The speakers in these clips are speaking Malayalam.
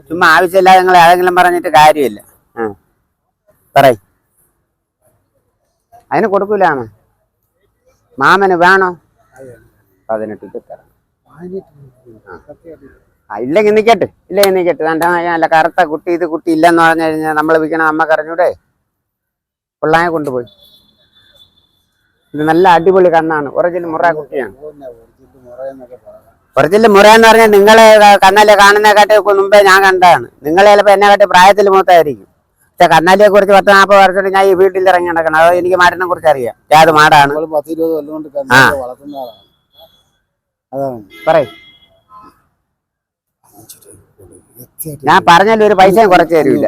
ചുമ്മാ ആവശ്യമില്ലാതെ നിങ്ങൾ ഏതെങ്കിലും പറഞ്ഞിട്ട് കാര്യമില്ല. ആ. പറയ്. അതിന് കൊടുക്കൂലാണ് മാമന് വേണോ? പതിനെട്ട് തരാം ആ. ഇല്ലെങ്കിൽ നിൽക്കട്ടെ ഇല്ലെങ്കിൽ നിൽക്കട്ടെ വേണ്ട നല്ല കറുത്ത കുട്ടി ഇത് കുട്ടി ഇല്ലെന്ന് പറഞ്ഞു കഴിഞ്ഞാൽ നമ്മൾ വിൽക്കണം അമ്മ കറിഞ്ഞൂടെ പിള്ളായെ കൊണ്ടുപോയി. ഇത് നല്ല അടിപൊളി കണ്ണാണ് ഒറിജിനൽ മുറ കുട്ടിയാണ്. ഒറിജിനൽ മുറ എന്ന് പറഞ്ഞാൽ നിങ്ങളെ കന്നാലിയെ കാണുന്നതിനെക്കാട്ടി മുമ്പേ ഞാൻ കണ്ടതാണ്. നിങ്ങൾ ചിലപ്പോൾ എന്നെ കാട്ടി പ്രായത്തിൽ മൂത്തായിരിക്കും. പക്ഷെ കന്നാലിയെ കുറിച്ച് പത്ത് നാൽപ്പത് വർഷമായിട്ട് ഞാൻ ഈ വീട്ടിൽ ഇറങ്ങി നടക്കണം അത് എനിക്ക് മാടിനെ കുറിച്ച് അറിയാം. ഏത് മാടാണ്. അതാണ്. പറയ്. ഞാൻ പറഞ്ഞാലും ഒരു പൈസയും കുറച്ച് തരൂല.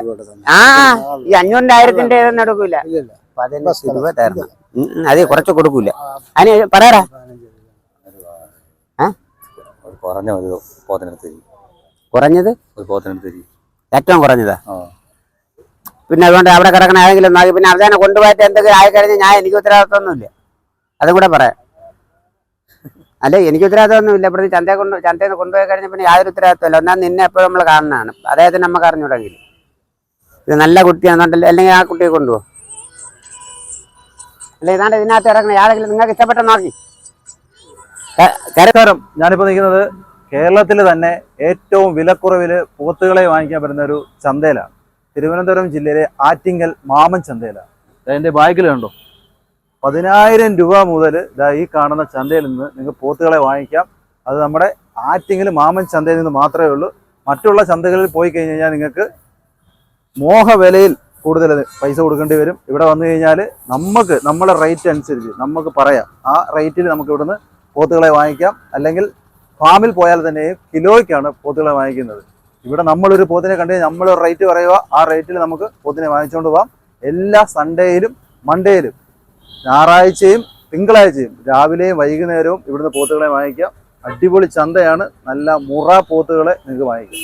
ആ ഈ അഞ്ഞൂറിന്റെ ആയിരത്തിന്റെ ഇതൊന്നും എടുക്കൂല. പതിനഞ്ച് രൂപ തരണം. അത് കുറച്ച് കൊടുക്കൂല. അതിന് പറയാറാ ഒരു കുറഞ്ഞ ഒരു പോത്തിനെടുത്ത് തരി കുറഞ്ഞത്? ഒരു പോത്തിനെടുത്ത് തരി ഏറ്റവും കുറഞ്ഞതാ? ആ. പിന്നെ അതുകൊണ്ട് അവിടെ കിടക്കണ ആരെങ്കിലും നോക്കി പിന്നെ അവസാനം കൊണ്ടുപോയിട്ട് എന്തെങ്കിലും ആയി കഴിഞ്ഞാൽ ഞാൻ എനിക്ക് ഉത്തരവാദിത്വമൊന്നുമില്ല. അതും കൂടെ പറയാം അല്ല? എനിക്ക് ഉത്തരവാദിത്വമൊന്നുമില്ല. ഇവിടുന്ന് ചന്തയെ കൊണ്ട് ചന്തയിൽ നിന്ന് കൊണ്ടുപോയി കഴിഞ്ഞാൽ പിന്നെ യാതൊരു ഉത്തരവാദിത്വമില്ല ഒന്നാം നിന്നെ എപ്പോഴും നമ്മൾ കാണുന്നതാണ്. അദ്ദേഹത്തിന് നമുക്ക് അറിഞ്ഞുകൂടെങ്കിൽ ഇത് നല്ല കുട്ടിയാണെന്നുണ്ടല്ലോ അല്ലെങ്കിൽ ആ കുട്ടിയെ കൊണ്ടുപോകും. അല്ല? ഇതാണ്ട് ഇതിനകത്ത് ഇറങ്ങണേ ആരെങ്കിലും നിങ്ങൾക്ക് ഇഷ്ടപ്പെട്ട നോക്കി. ക- ഞാനിപ്പോ ഞാനിപ്പോൾ നിൽക്കുന്നത് കേരളത്തിൽ തന്നെ ഏറ്റവും വിലക്കുറവിൽ പോത്തുകളെ വാങ്ങിക്കാൻ പറ്റുന്ന ഒരു ചന്തയിലാണ്. തിരുവനന്തപുരം ജില്ലയിലെ ആറ്റിങ്ങൽ മാമൻ ചന്തയിലാണ്. അതിന്റെ ബാഗിൽ കണ്ടോ? പതിനായിരം രൂപ മുതൽ ഇതാ ഈ കാണുന്ന ചന്തയിൽ നിന്ന് നിങ്ങൾക്ക് പോത്തുകളെ വാങ്ങിക്കാം. അത് നമ്മുടെ ആറ്റിങ്ങൽ മാമൻ ചന്തയിൽ നിന്ന് മാത്രമേ ഉള്ളൂ. മറ്റുള്ള ചന്തകളിൽ പോയി കഴിഞ്ഞ് കഴിഞ്ഞാൽ നിങ്ങൾക്ക് മോഹ വിലയിൽ കൂടുതൽ പൈസ കൊടുക്കേണ്ടി വരും. ഇവിടെ വന്നു കഴിഞ്ഞാൽ നമുക്ക് നമ്മുടെ റേറ്റ് അനുസരിച്ച് നമുക്ക് പറയാം. ആ റേറ്റിൽ നമുക്ക് ഇവിടുന്ന് പോത്തുകളെ വാങ്ങിക്കാം. അല്ലെങ്കിൽ ഫാമിൽ പോയാൽ തന്നെ കിലോയ്ക്കാണ് പോത്തുകളെ വാങ്ങിക്കുന്നത്. ഇവിടെ നമ്മളൊരു പോത്തിനെ കണ്ടു കഴിഞ്ഞാൽ നമ്മൾ റേറ്റ് പറയുക ആ റേറ്റിൽ നമുക്ക് പോത്തിനെ വാങ്ങിച്ചുകൊണ്ട് പോകാം എല്ലാ സൺഡേയിലും മൺഡേയിലും ഞായറാഴ്ചയും തിങ്കളാഴ്ചയും രാവിലെയും വൈകുന്നേരവും ഇവിടുന്ന് പോത്തുകളെ വാങ്ങിക്കാം. അടിപൊളി ചന്തയാണ്. നല്ല മുറ പോത്തുകളെ നിങ്ങൾക്ക് വാങ്ങിക്കാം.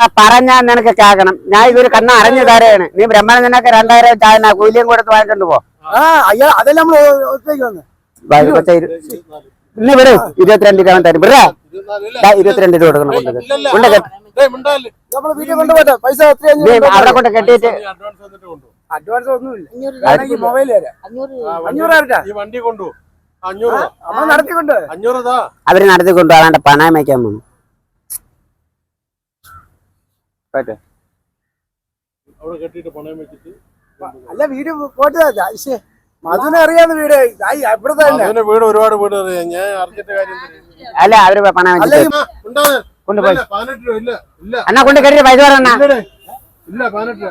പറഞ്ഞാ പറഞ്ഞാൽ നിനക്ക് കേൾക്കണം ഞാൻ ഇതൊരു കണ്ണ അറിഞ്ഞു തരയാണ് നീ ബ്രഹ്മണനൊക്കെ രണ്ടായിരം ചായന കൂലിയും കൊടുത്ത് വാങ്ങിക്കൊണ്ട് പോ. അതെല്ലാം നമ്മൾ ഇന്ന് വരൂ ഇരുപത്തിരണ്ട് രൂപ തരും. വിടാ ദാ ഇരുപത്തിരണ്ട് രൂപ കൊടുക്കണം. കൊണ്ട് കെട്ട്. കൊണ്ട് കെട്ട്. നമ്മൾ വീട്ടിൽ കൊണ്ടുപോട്ടെ. പൈസ എത്രയാ നീ അവിടെ കൊണ്ട് കെട്ടിയിട്ട് അഡ്വാൻസ് ഒന്നുമില്ല. മൊബൈൽ അഞ്ഞൂറ് വണ്ടി കൊണ്ടു. അഞ്ഞൂറ്. താ. നമ്മൾ നടത്തിക്കൊണ്ട് അഞ്ഞൂറ് താ. അവർ നടത്തി കൊണ്ടുപോകാണ്ട് അതാണ്ട് പണയം വയ്ക്കാൻ വെച്ചിട്ട് അല്ല വീട് പോട്ടതാ മധുവിനെ അറിയാവുന്ന വീട്. ആയി, ഇവിടുത്തെ തന്നെ. വീട് ഒരുപാട് വീട് അറിയാം. ഞാൻ അറിഞ്ഞിട്ട് കാര്യം അല്ല അവർ പണം കൊണ്ടുപോയി. ഇല്ല, രൂപ ഇല്ല ഇല്ല. എന്നാ കൊണ്ട് കെട്ടിട്ട് പൈസ പറയണ ഇല്ല പതിനെട്ട്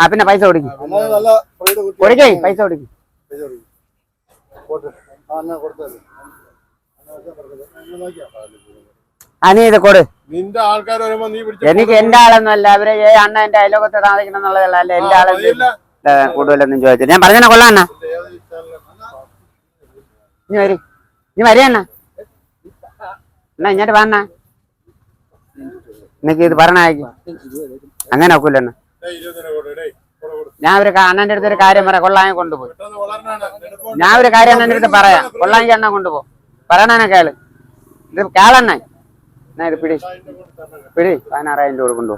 ആ പിന്നെ പൈസ കൊടുക്കും. കൊടുക്കേ പൈസ കൊടുക്കും. പോട്ടെ. നീ ഇത് കൊടു. നിന്റെ ആൾക്കാർ വരുമ്പോ നീ പിടിച്ച എനിക്ക് എന്റെ ആളൊന്നും അല്ല. അവർ ഏ അണ്ണ എന്റെ അയലോകത്ത് താമസിക്കണം എന്നുള്ളതല്ല അല്ല എന്റെ ആളെ കൂടുതലൊന്നും ചോദിച്ചു ഞാൻ പറഞ്ഞ കൊള്ളാം അണ്ണ. നീ വരി. നീ വരി അണ്ണ. എന്നാ ഇങ്ങോട്ട് വണ്ണ എനിക്ക് ഇത് പറഞ്ഞയക്കും. അങ്ങനെ ഒക്കില്ല അണ്ണ. ഞാൻ ഒരു അണ്ണന്റെ അടുത്ത് ഒരു കാര്യം പറയാം. കൊള്ളാൻ കൊണ്ടുപോയി ഞാൻ ഒരു കാര്യം അണ്ണന്റെ അടുത്ത് പറയാം. കൊള്ളാൻ അണ്ണ കൊണ്ടുപോ പറയണ കേൾ. ഇത് കേളണ്ണ എന്നാ ഇത് പിടി. പിടി പതിനാറായിരം രൂപ കൊണ്ടു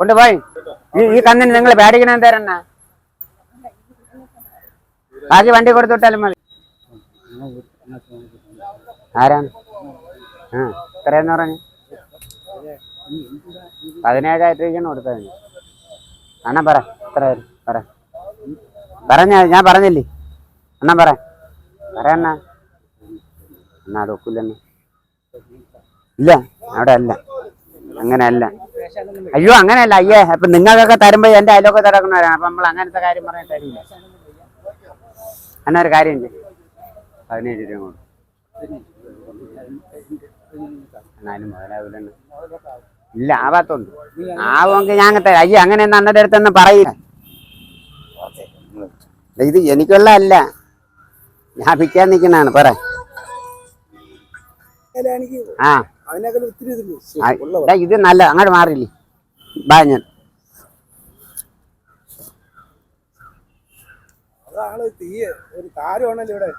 കൊണ്ടുപോയി ഈ ഈ കന്നിന് നിങ്ങൾ പേടിക്കണ തരണ്ണ ബാക്കി വണ്ടി കൊടുത്തുവിട്ടാലും മതി. ആരാണ്? ആ എത്രയെന്ന് പറഞ്ഞു? പതിനേഴായിരം രൂപയ്ക്കാണ് കൊടുത്തത്. അണ്ണാ പറ എത്ര പറ. പറഞ്ഞ ഞാൻ പറഞ്ഞില്ലേ? അണ്ണാ പറ. അണ്ണ. അണ്ണ അത് ഒക്കില്ലെന്ന് ഇല്ല അവിടെ അല്ല അങ്ങനെ അല്ല അയ്യോ അങ്ങനെയല്ല അയ്യേ അപ്പൊ നിങ്ങൾക്കൊക്കെ തരുമ്പോ എന്റെ അയലൊക്കെ തിരക്കണവരാണ് അപ്പൊ നമ്മൾ അങ്ങനത്തെ കാര്യം പറയാൻ തരില്ല. അങ്ങനെ ഒരു കാര്യം ഉണ്ട് പതിനേഴ് രൂപ കൊണ്ട് എന്നാലും മുതലാവില്ല ഇല്ല ആവാത്തോണ്ട്. ആവുമെങ്കിൽ ഞാൻ തരാം. അയ്യോ അങ്ങനെ അണ്ണയുടെ അടുത്തൊന്നും പറയില്ല. ഇത് എനിക്കുള്ള അല്ല. ഞാൻ വിൽക്കാൻ നിൽക്കുന്നതാണ്. പറ. ആ. ഇത് നല്ല അങ്ങോട്ട് മാറില്ലേ ബാ ഞാൻ. അതാണ് തീയ ഒരു താരമാണല്ലോ ഇവിടെ.